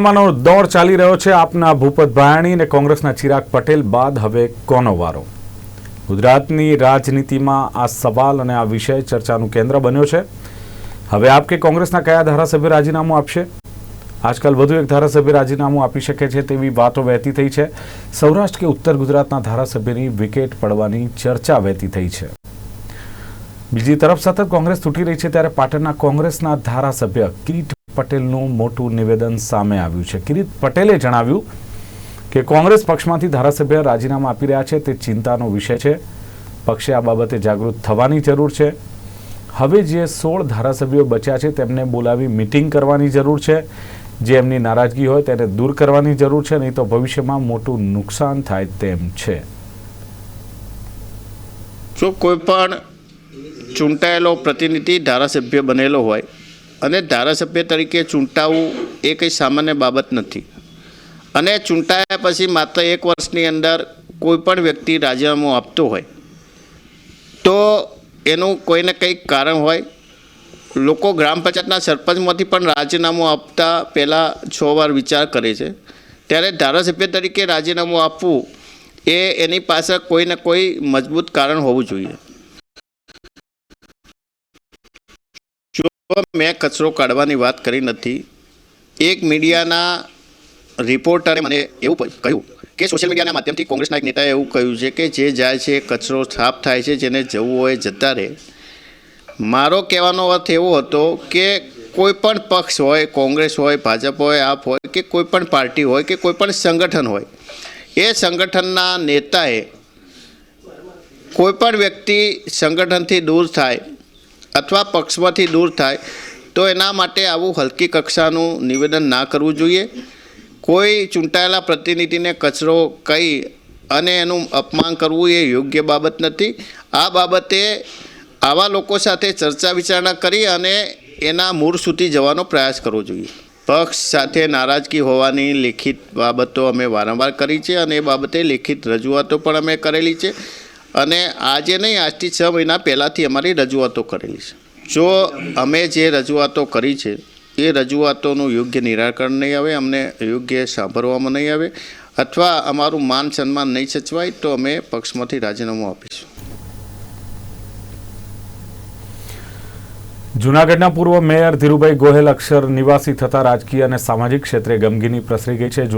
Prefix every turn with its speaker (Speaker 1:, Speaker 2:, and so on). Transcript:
Speaker 1: માનો દોર ચાલી રહ્યો છે. આપના ભૂપત ભાયાણી અને કોંગ્રેસના ચિરાગ પટેલ બાદ હવે કોનો વારો? ગુજરાતની રાજનીતિમાં આ સવાલ અને આ વિષય ચર્ચાનું કેન્દ્ર બન્યો છે. હવે આપ કે કોંગ્રેસના કયા ધારાસભ્ય રાજીનામું આપશે? આજકાલ વધુ એક ધારાસભ્ય રાજીનામું આપી શકે છે તેવી વાતો વહેતી થઈ છે. સૌરાષ્ટ્ર કે ઉત્તર ગુજરાતના ધારાસભ્યની વિકેટ પડવાની ચર્ચા વહેતી થઈ છે. બીજી તરફ સતત કોંગ્રેસ તૂટી રહી છે ત્યારે પાટણના કોંગ્રેસના ધારાસભ્ય કિરીટ પટેલનું મોટું નિવેદન સામે આવ્યું છે. કિરીટ પટેલે જણાવ્યું કે કોંગ્રેસ પક્ષમાંથી ધારાસભ્ય રાજીનામા આપી રહ્યા છે તે ચિંતાનો વિષય છે. પક્ષે આ બાબતે જાગૃત થવાની જરૂર છે. હવે જે સોળ ધારાસભ્યો બચ્યા છે તેમને બોલાવી મિટિંગ કરવાની જરૂર છે. જે એમની નારાજગી હોય તેને દૂર કરવાની જરૂર છે, નહીં તો ભવિષ્યમાં મોટું નુકસાન થાય તેમ છે.
Speaker 2: જો કોઈ પણ ચૂંટાયેલો પ્રતિનિધિ ધારાસભ્ય બનેલો હોય અને ધારાસભ્ય તરીકે ચૂંટાવું એ કંઈ સામાન્ય બાબત નથી. અને ચૂંટાયા પછી માત્ર એક વર્ષની અંદર કોઈ પણ વ્યક્તિ રાજીનામું આપતો હોય, તો એનું કોઈને કંઈક કારણ હોય. લોકો ગ્રામ પંચાયતના સરપંચમાંથી પણ રાજીનામું આપતા પહેલાં છ વાર વિચાર કરે છે. ત્યારે ધારાસભ્ય તરીકે રાજીનામું આપવું એ એની પાસે કોઈને કોઈ મજબૂત કારણ હોવું જોઈએ. મેં કચરો કાઢવાની વાત કરી નથી. એક મીડિયાના રિપોર્ટરે મને એવું કહ્યું કે સોશિયલ મીડિયાના માધ્યમથી કોંગ્રેસના એક નેતાએ એવું કહ્યું છે કે જે જાય છે, કચરો સાફ થાય છે, જેને જવું હોય જતા રહે. મારો કહેવાનો અર્થ એવો હતો કે કોઈ પણ પક્ષ હોય, કોંગ્રેસ હોય, ભાજપ હોય, આપ હોય કે કોઈ પણ પાર્ટી હોય કે કોઈ પણ સંગઠન હોય, એ સંગઠનના નેતાએ કોઈ પણ વ્યક્તિ સંગઠનથી દૂર થાય અથવા પક્ષમાંથી દૂર થાય, તો એના માટે આવું હલકી કક્ષાનું નિવેદન ના કરવું જોઈએ. કોઈ ચૂંટાયેલા પ્રતિનિધિને કચરો કહી અને એનું અપમાન કરવું એ યોગ્ય બાબત નથી. આ બાબતે આવા લોકો સાથે ચર્ચા વિચારણા કરી અને એના મૂળ સુધી જવાનો પ્રયાસ કરવો જોઈએ. પક્ષ સાથે નારાજગી હોવાની લેખિત બાબતો અમે વારંવાર કરી છે અને એ બાબતે લેખિત રજૂઆતો પણ અમે કરેલી છે. અને આજે નહીં, આજથી છ મહિના પહેલાંથી અમારી રજૂઆતો કરેલી છે. જો અમે જે રજૂઆતો કરી છે, એ રજૂઆતોનું યોગ્ય નિરાકરણ નહીં આવે, અમને યોગ્ય સાંભળવામાં નહીં આવે, અથવા અમારું માન સન્માન નહીં સચવાય, તો અમે પક્ષમાંથી રાજીનામું આપીશું.
Speaker 1: જૂનાગઢના પૂર્વ મેયર ધીરુભાઈ ગોહેલ અક્ષર નિવાસી થતા રાજકીય અને સામાજિક ક્ષેત્રે ગમગીની પ્રસરી ગઈ છે.